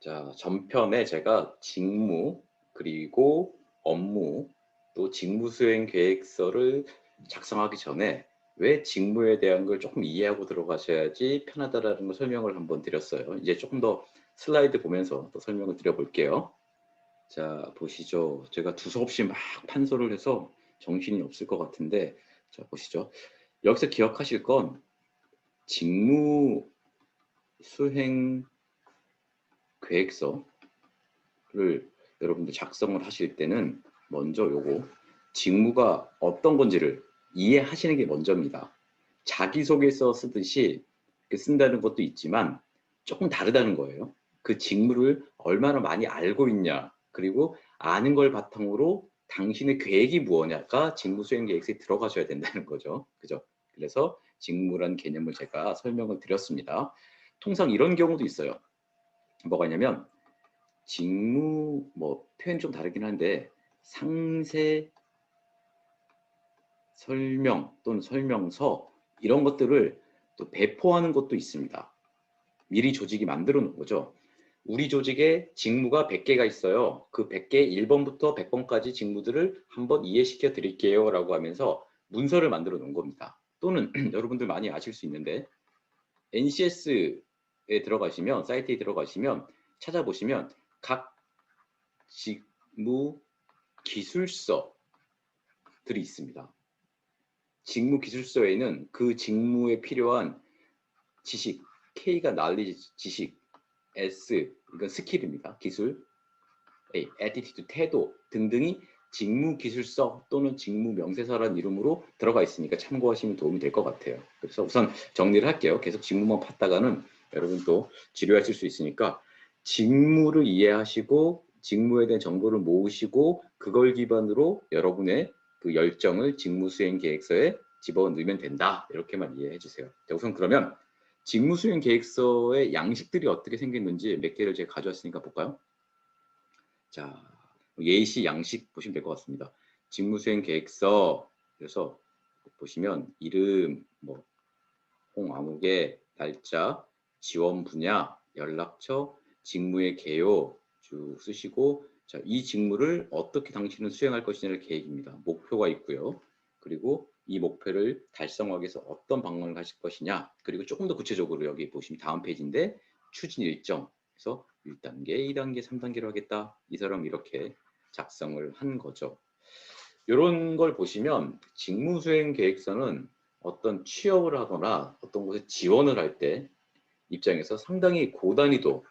자, 전편에 제가 직무 그리고 업무 또 직무 수행 계획서를 작성하기 전에 왜 직무에 대한 걸 조금 이해하고 들어가셔야지 편하다라는 걸 설명을 한번 드렸어요. 이제 조금 더 슬라이드 보면서 또 설명을 드려볼게요. 자, 보시죠. 제가 두서없이 막 판소를 해서 정신이 없을 것 같은데 자, 보시죠. 여기서 기억하실 건 직무 수행 계획서를 여러분들 작성을 하실 때는 먼저 요거 직무가 어떤 건지를 이해하시는 게 먼저입니다. 자기소개서 쓰듯이 쓴다는 것도 있지만 조금 다르다는 거예요. 그 직무를 얼마나 많이 알고 있냐 그리고 아는 걸 바탕으로 당신의 계획이 무엇냐가 직무 수행 계획서에 들어가셔야 된다는 거죠. 그죠? 그래서 직무란 개념을 제가 설명을 드렸습니다. 통상 이런 경우도 있어요. 뭐가 있냐면 직무 뭐 표현 좀 다르긴 한데 상세 설명 또는 설명서 이런 것들을 또 배포하는 것도 있습니다. 미리 조직이 만들어 놓은 거죠. 우리 조직에 직무가 100개가 있어요. 그 100개 1번부터 100번까지 직무들을 한번 이해시켜 드릴게요 라고 하면서 문서를 만들어 놓은 겁니다. 또는 여러분들 많이 아실 수 있는데 NCS에 들어가시면 사이트에 들어가시면 찾아보시면 각 직무 기술서들이 있습니다. 직무 기술서에는 그 직무에 필요한 지식, K가 날리지 지식, S 이건 스킬입니다. 기술, A, attitude, 태도 등등이 직무 기술서 또는 직무 명세서라는 이름으로 들어가 있으니까 참고하시면 도움이 될 것 같아요. 그래서 우선 정리를 할게요. 계속 직무만 봤다가는 여러분 또 지루하실 수 있으니까 직무를 이해하시고 직무에 대한 정보를 모으시고 그걸 기반으로 여러분의 그 열정을 직무 수행 계획서에 집어넣으면 된다. 이렇게만 이해해 주세요. 자, 우선 그러면 직무 수행 계획서의 양식들이 어떻게 생겼는지 몇 개를 제가 가져왔으니까 볼까요? 자, 예시 양식 보시면 될 것 같습니다. 직무 수행 계획서 그래서 보시면 이름, 뭐 홍아무개, 날짜, 지원 분야, 연락처, 직무의 개요 쭉 쓰시고 자, 이 직무를 어떻게 당신은 수행할 것이냐를 계획입니다. 목표가 있고요. 그리고 이 목표를 달성하기 위해서 어떤 방법을 하실 것이냐 그리고 조금 더 구체적으로 여기 보시면 다음 페이지인데 추진 일정 그래서 1단계, 2단계, 3단계로 하겠다 이 사람 이렇게 작성을 한 거죠 이런 걸 보시면 직무수행 계획서는 어떤 취업을 하거나 어떤 곳에 지원을 할 때 입장에서 상당히 고난이도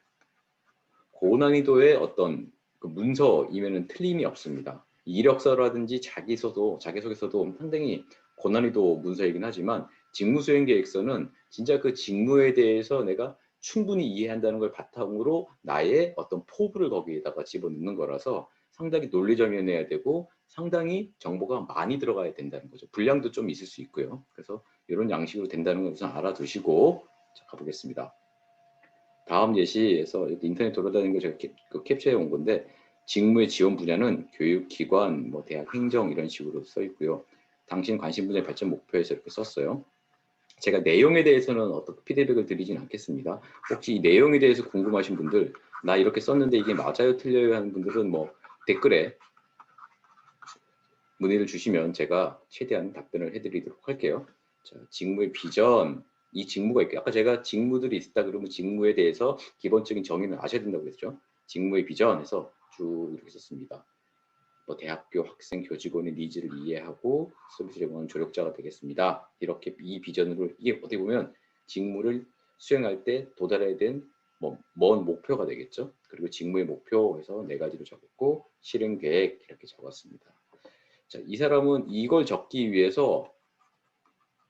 고난이도의 어떤 그 문서이면은 틀림이 없습니다. 이력서라든지 자기소도 자기소개서도 상당히 고난이도 문서이긴 하지만 직무수행 계획서는 진짜 그 직무에 대해서 내가 충분히 이해한다는 걸 바탕으로 나의 어떤 포부를 거기에다가 집어넣는 거라서 상당히 논리적이어야 되고 상당히 정보가 많이 들어가야 된다는 거죠. 분량도 좀 있을 수 있고요. 그래서 이런 양식으로 된다는 걸 우선 알아두시고 자, 가보겠습니다. 다음 예시에서 인터넷 돌아다니는 거 제가 캡, 그 캡처해 온 건데 직무의 지원 분야는 교육기관, 뭐 대학 행정 이런 식으로 써 있고요. 당신 관심 분야 발전 목표에서 이렇게 썼어요. 제가 내용에 대해서는 어떻게 피드백을 드리진 않겠습니다. 혹시 이 내용에 대해서 궁금하신 분들, 나 이렇게 썼는데 이게 맞아요, 틀려요 하는 분들은 뭐 댓글에 문의를 주시면 제가 최대한 답변을 해드리도록 할게요. 자, 직무의 비전, 이 직무가 있고 아까 제가 직무들이 있다 그러면 직무에 대해서 기본적인 정의는 아셔야 된다고 그랬죠. 직무의 비전에서 쭉 이렇게 썼습니다. 뭐 대학교 학생 교직원의 니즈를 이해하고 서비스 제공하는 조력자가 되겠습니다. 이렇게 이 비전으로 이게 어떻게 보면 직무를 수행할 때 도달해야 된 뭐 먼 목표가 되겠죠. 그리고 직무의 목표에서 네 가지로 적었고 실행 계획 이렇게 적었습니다. 자, 이 사람은 이걸 적기 위해서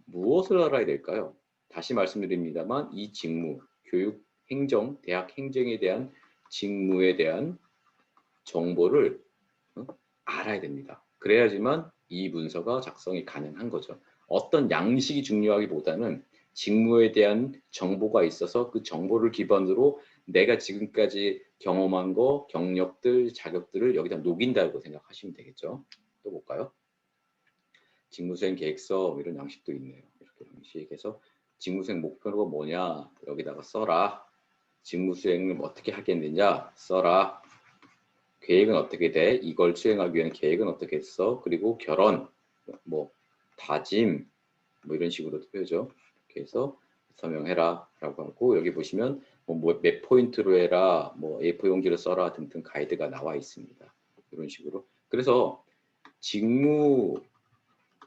무엇을 알아야 될까요? 다시 말씀드립니다만 이 직무, 교육, 행정, 대학 행정에 대한 직무에 대한 정보를 어? 알아야 됩니다. 그래야지만 이 문서가 작성이 가능한 거죠. 어떤 양식이 중요하기보다는 직무에 대한 정보가 있어서 그 정보를 기반으로 내가 지금까지 경험한 거, 경력들, 자격들을 여기다 녹인다고 생각하시면 되겠죠. 또 볼까요? 직무수행 계획서 뭐 이런 양식도 있네요. 이렇게 양식에서 직무수행 목표가 뭐냐 여기다가 써라. 직무 수행을 어떻게 하겠느냐 써라. 계획은 어떻게 돼? 이걸 수행하기 위한 계획은 어떻게 했어? 그리고 결혼, 뭐 다짐, 뭐 이런 식으로도 표죠. 이렇게 해서 설명해라 라고 하고 여기 보시면 뭐몇 포인트로 해라, 뭐 A4 용지로 써라 등등 가이드가 나와 있습니다. 이런 식으로. 그래서 직무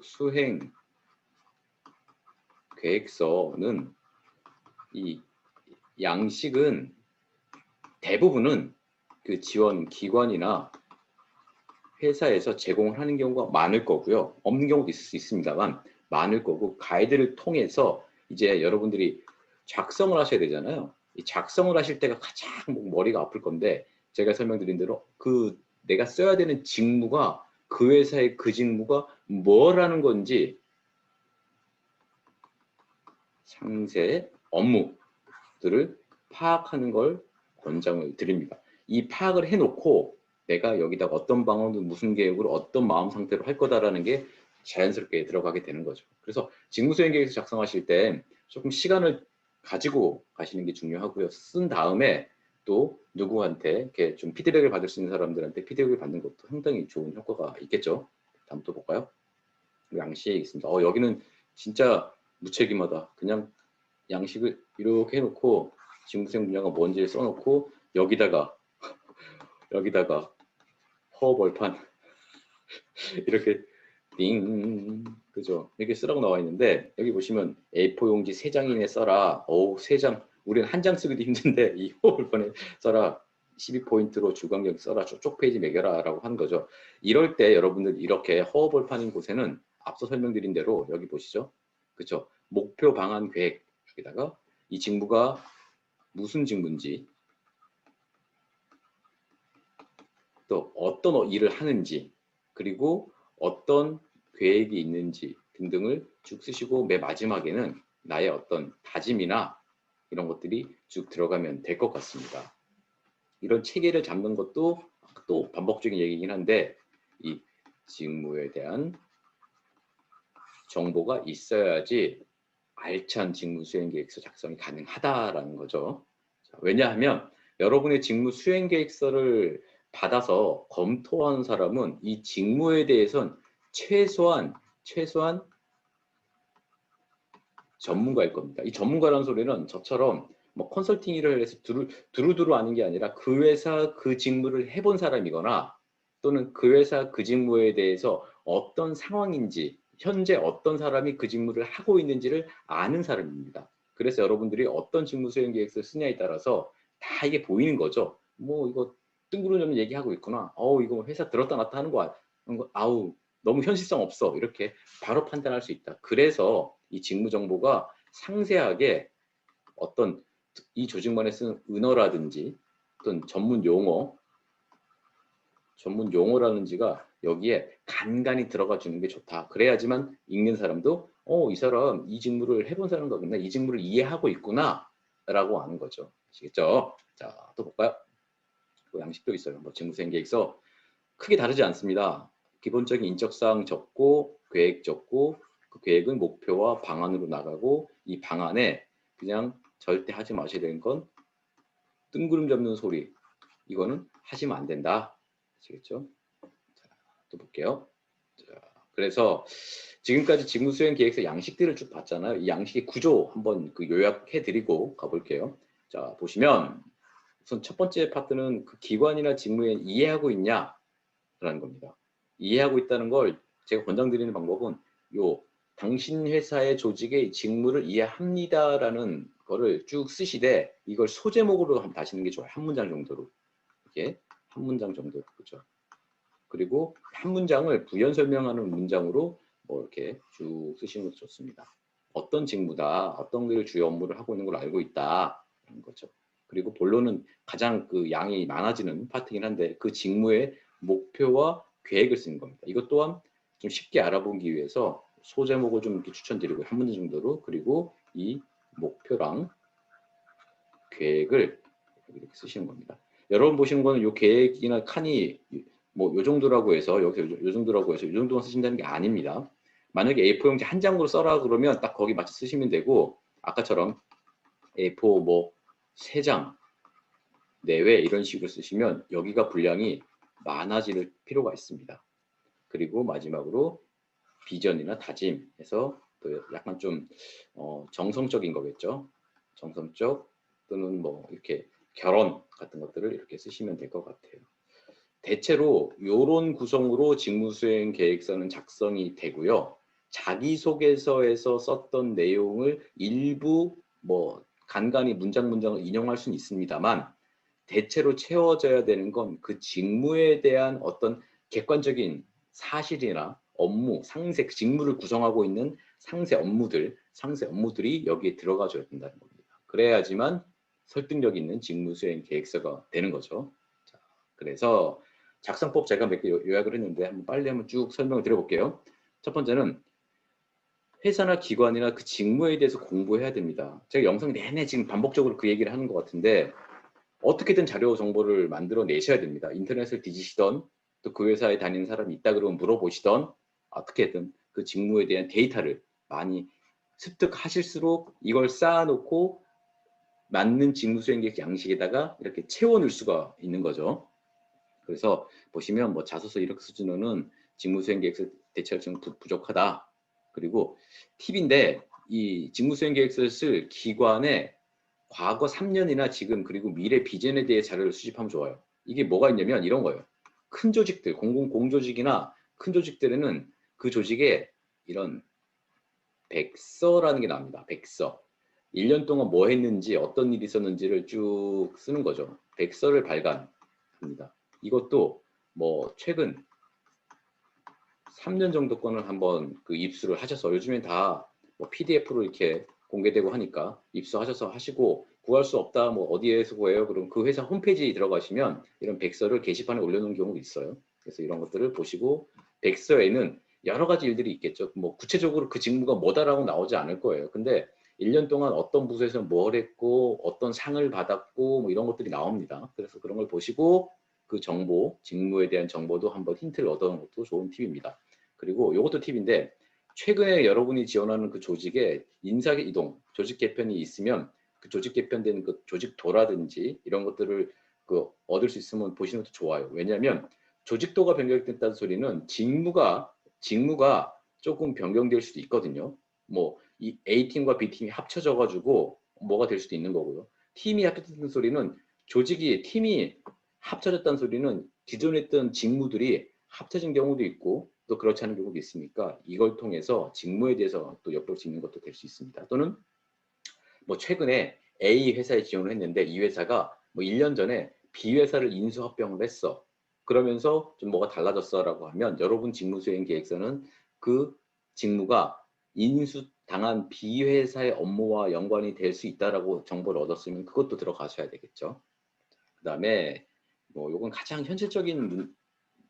수행 계획서는 이 양식은 대부분은 그 지원 기관이나 회사에서 제공을 하는 경우가 많을 거고요. 없는 경우도 있을 수 있습니다만 많을 거고 가이드를 통해서 이제 여러분들이 작성을 하셔야 되잖아요. 이 작성을 하실 때가 가장 머리가 아플 건데 제가 설명드린 대로 그 내가 써야 되는 직무가 그 회사의 그 직무가 뭐라는 건지 상세 업무들을 파악하는 걸 권장을 드립니다. 이 파악을 해놓고 내가 여기다가 어떤 방법을 무슨 계획으로 어떤 마음 상태로 할 거다라는 게 자연스럽게 들어가게 되는 거죠. 그래서 직무수행 계획서 작성하실 때 조금 시간을 가지고 가시는 게 중요하고요. 쓴 다음에 또 누구한테 이렇게 좀 피드백을 받을 수 있는 사람들한테 피드백을 받는 것도 상당히 좋은 효과가 있겠죠. 다음 또 볼까요? 양식에 있습니다. 어, 여기는 진짜 무책임하다. 그냥 양식을 이렇게 해놓고 직무수행 분야가 뭔지 써놓고 여기다가 여기다가 허벌판 이렇게 띵 그죠? 이렇게 쓰라고 나와 있는데 여기 보시면 A4 용지 3장 이내 써라. 어우 3장. 우리는 한 장 쓰기도 힘든데 이 허벌판에 써라. 12포인트로 주관경 써라. 쪽 페이지 매겨라 라고 하는 거죠. 이럴 때 여러분들 이렇게 허벌판인 곳에는 앞서 설명드린 대로 여기 보시죠 그죠 목표 방안 계획 여기다가 이 직무가 무슨 직무인지 또 어떤 일을 하는지 그리고 어떤 계획이 있는지 등등을 쭉 쓰시고 맨 마지막에는 나의 어떤 다짐이나 이런 것들이 쭉 들어가면 될 것 같습니다. 이런 체계를 잡는 것도 또 반복적인 얘기긴 한데 이 직무에 대한 정보가 있어야지 알찬 직무 수행 계획서 작성이 가능하다라는 거죠. 왜냐하면 여러분의 직무 수행 계획서를 받아서 검토한 사람은 이 직무에 대해선 최소한 최소한 전문가일 겁니다. 이 전문가라는 소리는 저처럼 뭐 컨설팅 일을 해서 두루, 두루두루 아는 게 아니라 그 회사 그 직무를 해본 사람이거나 또는 그 회사 그 직무에 대해서 어떤 상황인지 현재 어떤 사람이 그 직무를 하고 있는지를 아는 사람입니다. 그래서 여러분들이 어떤 직무 수행 계획서를 쓰냐에 따라서 다 이게 보이는 거죠. 뭐 이거 뜬구름 얘기하고 있구나. 어우 이거 회사 들었다 놨다 하는 거 아우 너무 현실성 없어 이렇게 바로 판단할 수 있다. 그래서 이 직무 정보가 상세하게 어떤 이 조직만에 쓰는 은어라든지 어떤 전문 용어 전문 용어라든지가 여기에 간간히 들어가 주는 게 좋다. 그래야지만 읽는 사람도 어 이 사람 이 직무를 해본 사람 거구나 이 직무를 이해하고 있구나 라고 아는 거죠. 아시겠죠? 자 또 볼까요? 또 양식도 있어요. 뭐 직무수행 계획서 크게 다르지 않습니다. 기본적인 인적사항 적고 계획 적고 그 계획은 목표와 방안으로 나가고 이 방안에 그냥 절대 하지 마셔야 되는 건 뜬구름 잡는 소리 이거는 하시면 안 된다. 아시겠죠? 자, 또 볼게요. 자, 그래서 지금까지 직무 수행 계획서 양식들을 쭉 봤잖아요. 이 양식의 구조 한번 그 요약해 드리고 가볼게요. 자 보시면 우선 첫 번째 파트는 그 기관이나 직무에 이해하고 있냐라는 겁니다. 이해하고 있다는 걸 제가 권장드리는 방법은 요 당신 회사의 조직의 직무를 이해합니다라는 거를 쭉 쓰시되 이걸 소제목으로 다시는 게 좋아요. 한 문장 정도로. 이게 한 문장 정도 그죠. 그리고 한 문장을 부연 설명하는 문장으로 뭐 이렇게 쭉 쓰시는 것도 좋습니다. 어떤 직무다, 어떤 일 주요 업무를 하고 있는 걸 알고 있다라는 거죠. 그리고 본론은 가장 그 양이 많아지는 파트긴 한데 그 직무의 목표와 계획을 쓰는 겁니다. 이것 또한 좀 쉽게 알아보기 위해서 소제목을 좀 이렇게 추천드리고 한 문제 정도로 그리고 이 목표랑 계획을 이렇게 쓰시는 겁니다. 여러분 보시는 거는 이 계획이나 칸이 뭐 요 정도라고 해서 여기서 요 정도라고 해서 요 정도만 쓰신다는 게 아닙니다. 만약에 A4 용지 한 장으로 써라 그러면 딱 거기 맞춰 쓰시면 되고 아까처럼 A4 뭐 3장 내외 이런 식으로 쓰시면 여기가 분량이 많아질 필요가 있습니다. 그리고 마지막으로 비전이나 다짐해서 또 약간 좀 어, 정성적인 거겠죠. 정성적 또는 뭐 이렇게 결혼 같은 것들을 이렇게 쓰시면 될 것 같아요. 대체로 이런 구성으로 직무수행 계획서는 작성이 되고요. 자기소개서에서 썼던 내용을 일부 뭐 간간히 문장 문장을 인용할 수는 있습니다만 대체로 채워져야 되는 건 그 직무에 대한 어떤 객관적인 사실이나 업무, 상세, 직무를 구성하고 있는 상세 업무들, 상세 업무들이 여기에 들어가줘야 된다는 겁니다. 그래야지만 설득력 있는 직무 수행 계획서가 되는 거죠. 자, 그래서 작성법 제가 몇 개 요약을 했는데 한번 빨리 한번 쭉 설명을 드려볼게요. 첫 번째는 회사나 기관이나 그 직무에 대해서 공부해야 됩니다. 제가 영상 내내 지금 반복적으로 그 얘기를 하는 것 같은데 어떻게든 자료 정보를 만들어 내셔야 됩니다. 인터넷을 뒤지시던 또 그 회사에 다니는 사람이 있다 그러면 물어보시던 어떻게든 그 직무에 대한 데이터를 많이 습득하실수록 이걸 쌓아놓고 맞는 직무 수행 계획 양식에다가 이렇게 채워 넣을 수가 있는 거죠. 그래서 보시면 뭐 자소서 이력 수준으로는 직무 수행 계획서 좀 부- 부족하다. 그리고 팁인데 이 직무 수행 계획서를 쓸 기관에 과거 3년이나 지금 그리고 미래 비전에 대해 자료를 수집하면 좋아요. 이게 뭐가 있냐면 이런 거예요. 큰 조직들, 공공 공조직이나 큰 조직들에는 그 조직에 이런 백서라는 게 나옵니다. 백서. 1년 동안 뭐 했는지 어떤 일이 있었는지를 쭉 쓰는 거죠. 백서를 발간합니다. 이것도 뭐 최근 3년 정도 거는 한번 그 입수를 하셔서 요즘엔 다 뭐 PDF로 이렇게 공개되고 하니까 입수하셔서 하시고 구할 수 없다 뭐 어디에서 구해요? 그럼 그 회사 홈페이지에 들어가시면 이런 백서를 게시판에 올려놓은 경우가 있어요. 그래서 이런 것들을 보시고 백서에는 여러 가지 일들이 있겠죠. 뭐 구체적으로 그 직무가 뭐다라고 나오지 않을 거예요. 근데 1년 동안 어떤 부서에서 뭘 했고 어떤 상을 받았고 뭐 이런 것들이 나옵니다. 그래서 그런 걸 보시고 그 정보, 직무에 대한 정보도 한번 힌트를 얻어놓은 것도 좋은 팁입니다. 그리고 이것도 팁인데 최근에 여러분이 지원하는 그 조직에 인사 이동, 조직 개편이 있으면 그 조직 개편된 그 조직 도라든지 이런 것들을 그 얻을 수 있으면 보시는 것도 좋아요. 왜냐하면 조직도가 변경됐다는 소리는 직무가 직무가 조금 변경될 수도 있거든요. 뭐 이 A 팀과 B 팀이 합쳐져 가지고 뭐가 될 수도 있는 거고요. 팀이 합쳐졌다는 소리는 조직이 팀이 합쳐졌다는 소리는 기존에 있던 직무들이 합쳐진 경우도 있고 또 그렇지 않은 경우도 있으니까 이걸 통해서 직무에 대해서 또 엿볼 수 있는 것도 될 수 있습니다. 또는 뭐 최근에 A 회사에 지원을 했는데 이 회사가 뭐 1년 전에 B 회사를 인수 합병을 했어. 그러면서 좀 뭐가 달라졌어라고 하면 여러분 직무 수행 계획서는 그 직무가 인수 당한 B 회사의 업무와 연관이 될 수 있다라고 정보를 얻었으면 그것도 들어가셔야 되겠죠. 그 다음에 뭐 요건 가장 현실적인 문-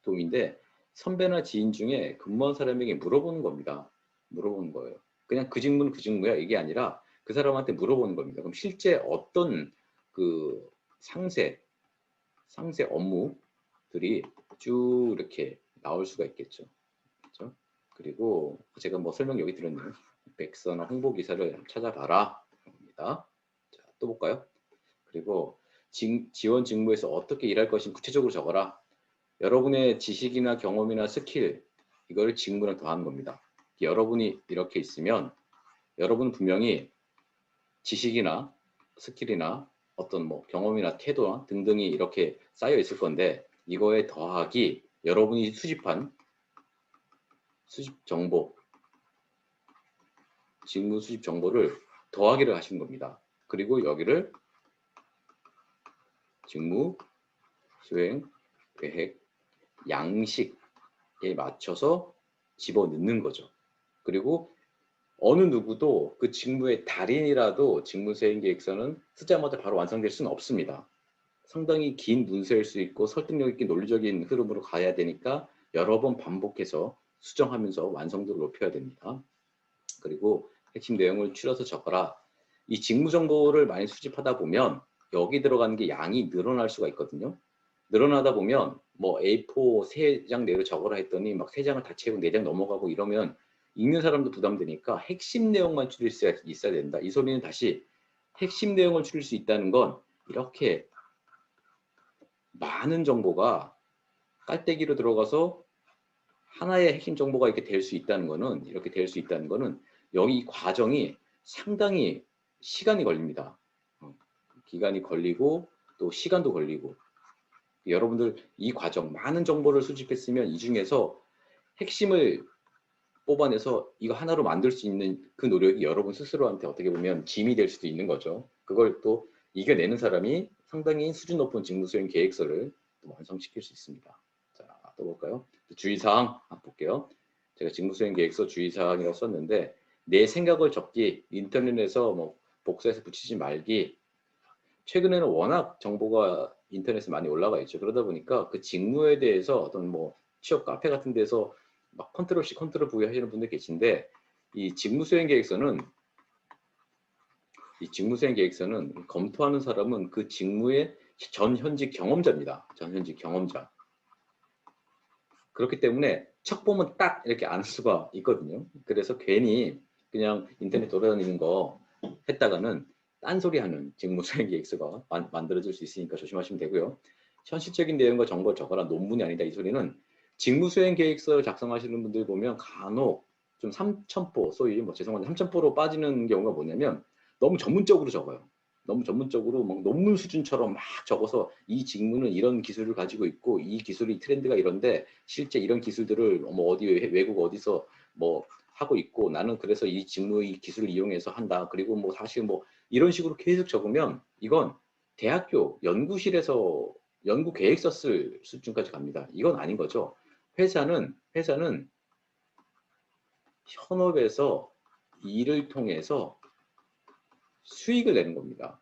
도움인데 선배나 지인 중에 근무한 사람에게 물어보는 겁니다. 물어보는 거예요. 그냥 그 직무는 그 직무야 이게 아니라 그 사람한테 물어보는 겁니다. 그럼 실제 어떤 그 상세 상세 업무들이 쭉 이렇게 나올 수가 있겠죠. 그렇죠? 그리고 제가 뭐 설명 여기 드렸네요. 백서나 홍보 기사를 찾아봐라. 자, 또 볼까요? 그리고 지, 지원 직무에서 어떻게 일할 것인 구체적으로 적어라. 여러분의 지식이나 경험이나 스킬 이거를 직무랑 더하는 겁니다. 여러분이 이렇게 있으면 여러분은 분명히 지식이나 스킬이나 어떤 뭐 경험이나 태도나 등등이 이렇게 쌓여 있을 건데 이거에 더하기 여러분이 수집한 수집 정보 직무 수집 정보를 더하기를 하신 겁니다. 그리고 여기를 직무 수행 계획 양식에 맞춰서 집어넣는 거죠. 그리고 어느 누구도 그 직무의 달인이라도 직무 수행 계획서는 쓰자마자 바로 완성될 수는 없습니다. 상당히 긴 문서일 수 있고 설득력 있게 논리적인 흐름으로 가야 되니까 여러 번 반복해서 수정하면서 완성도를 높여야 됩니다. 그리고 핵심 내용을 추려서 적어라. 이 직무 정보를 많이 수집하다 보면 여기 들어가는 게 양이 늘어날 수가 있거든요. 늘어나다 보면 뭐 A4 세 장 내로 적어라 했더니 막 세 장을 다 채우고 네 장 넘어가고 이러면 읽는 사람도 부담되니까 핵심 내용만 줄일 수 있어야 된다. 이 소리는 다시 핵심 내용을 줄일 수 있다는 건 이렇게 많은 정보가 깔때기로 들어가서 하나의 핵심 정보가 이렇게 될 수 있다는 거는 이렇게 될 수 있다는 거는 여기 이 과정이 상당히 시간이 걸립니다. 어, 기간이 걸리고 또 시간도 걸리고 여러분들 이 과정 많은 정보를 수집했으면 이 중에서 핵심을 뽑아내서 이거 하나로 만들 수 있는 그 노력이 여러분 스스로한테 어떻게 보면 짐이 될 수도 있는 거죠. 그걸 또 이겨내는 사람이 상당히 수준 높은 직무 수행 계획서를 또 완성시킬 수 있습니다. 자, 또 볼까요? 주의사항 볼게요. 제가 직무 수행 계획서 주의사항이라고 썼는데 내 생각을 적기, 인터넷에서 뭐 복사해서 붙이지 말기. 최근에는 워낙 정보가 인터넷에 많이 올라가 있죠. 그러다 보니까 그 직무에 대해서 어떤 뭐 취업 카페 같은 데서 막 컨트롤 C, 컨트롤 V 하시는 분들 계신데 이 직무 수행 계획서는 이 직무 수행 계획서는 검토하는 사람은 그 직무의 전 현직 경험자입니다. 전 현직 경험자. 그렇기 때문에 척 보면 딱 이렇게 알 수가 있거든요. 그래서 괜히 그냥 인터넷 돌아다니는 거 했다가는 딴소리하는 직무 수행 계획서가 만, 만들어질 수 있으니까 조심하시면 되고요. 현실적인 내용과 정보를 적어라 논문이 아니다 이 소리는 직무 수행 계획서를 작성하시는 분들 보면 간혹 좀 3천포 소위 뭐 죄송한데 3천포로 빠지는 경우가 뭐냐면 너무 전문적으로 적어요. 너무 전문적으로 막 논문 수준처럼 막 적어서 이 직무는 이런 기술을 가지고 있고 이 기술이 트렌드가 이런데 실제 이런 기술들을 뭐 어디 외국 어디서 뭐 하고 있고 나는 그래서 이 직무 이 기술을 이용해서 한다. 그리고 뭐 사실 뭐 이런 식으로 계속 적으면 이건 대학교 연구실에서 연구 계획서 쓸 수준까지 갑니다. 이건 아닌 거죠. 회사는 회사는 현업에서 일을 통해서 수익을 내는 겁니다.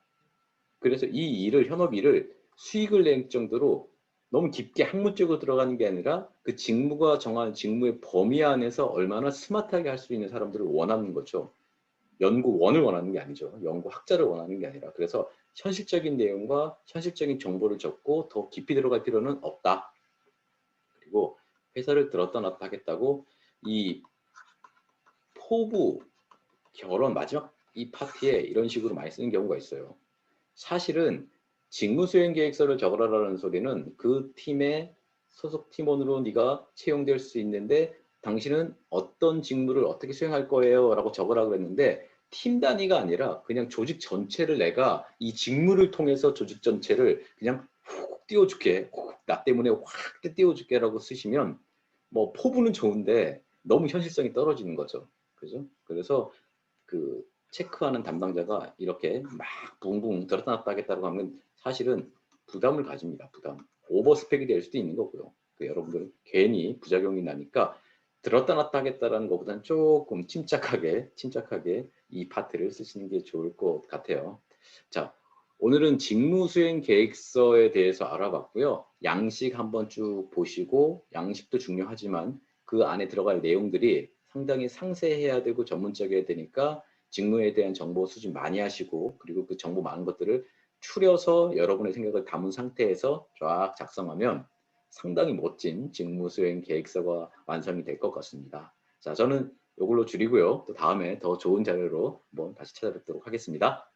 그래서 이 일을 현업 일을 수익을 낼 정도로 너무 깊게 학문적으로 들어가는 게 아니라 그 직무가 정한 직무의 범위 안에서 얼마나 스마트하게 할 수 있는 사람들을 원하는 거죠. 연구원을 원하는 게 아니죠. 연구학자를 원하는 게 아니라. 그래서 현실적인 내용과 현실적인 정보를 적고 더 깊이 들어갈 필요는 없다. 그리고 회사를 들었다 놨다 하겠다고 이 포부 결혼 마지막 이 파티에 이런 식으로 많이 쓰는 경우가 있어요. 사실은 직무 수행 계획서를 적어라라는 소리는 그 팀의 소속 팀원으로 네가 채용될 수 있는데 당신은 어떤 직무를 어떻게 수행할 거예요? 라고 적으라 그랬는데 팀 단위가 아니라 그냥 조직 전체를 내가 이 직무를 통해서 조직 전체를 그냥 훅 띄워줄게. 나 때문에 확 띄워줄게 라고 쓰시면 뭐 포부는 좋은데 너무 현실성이 떨어지는 거죠. 그죠? 그래서 그 체크하는 담당자가 이렇게 막 붕붕 들었다 놨다 하겠다고 하면 사실은 부담을 가집니다. 부담. 오버스펙이 될 수도 있는 거고요. 그 여러분들은 괜히 부작용이 나니까 들었다 놨다 하겠다라는 것보다는 조금 침착하게 침착하게 이 파트를 쓰시는 게 좋을 것 같아요. 자, 오늘은 직무 수행 계획서에 대해서 알아봤고요. 양식 한번 쭉 보시고 양식도 중요하지만 그 안에 들어갈 내용들이 상당히 상세해야 되고 전문적이어야 되니까 직무에 대한 정보 수집 많이 하시고 그리고 그 정보 많은 것들을 추려서 여러분의 생각을 담은 상태에서 쫙 작성하면 상당히 멋진 직무 수행 계획서가 완성이 될 것 같습니다. 자, 저는 이걸로 줄이고요. 또 다음에 더 좋은 자료로 한번 다시 찾아뵙도록 하겠습니다.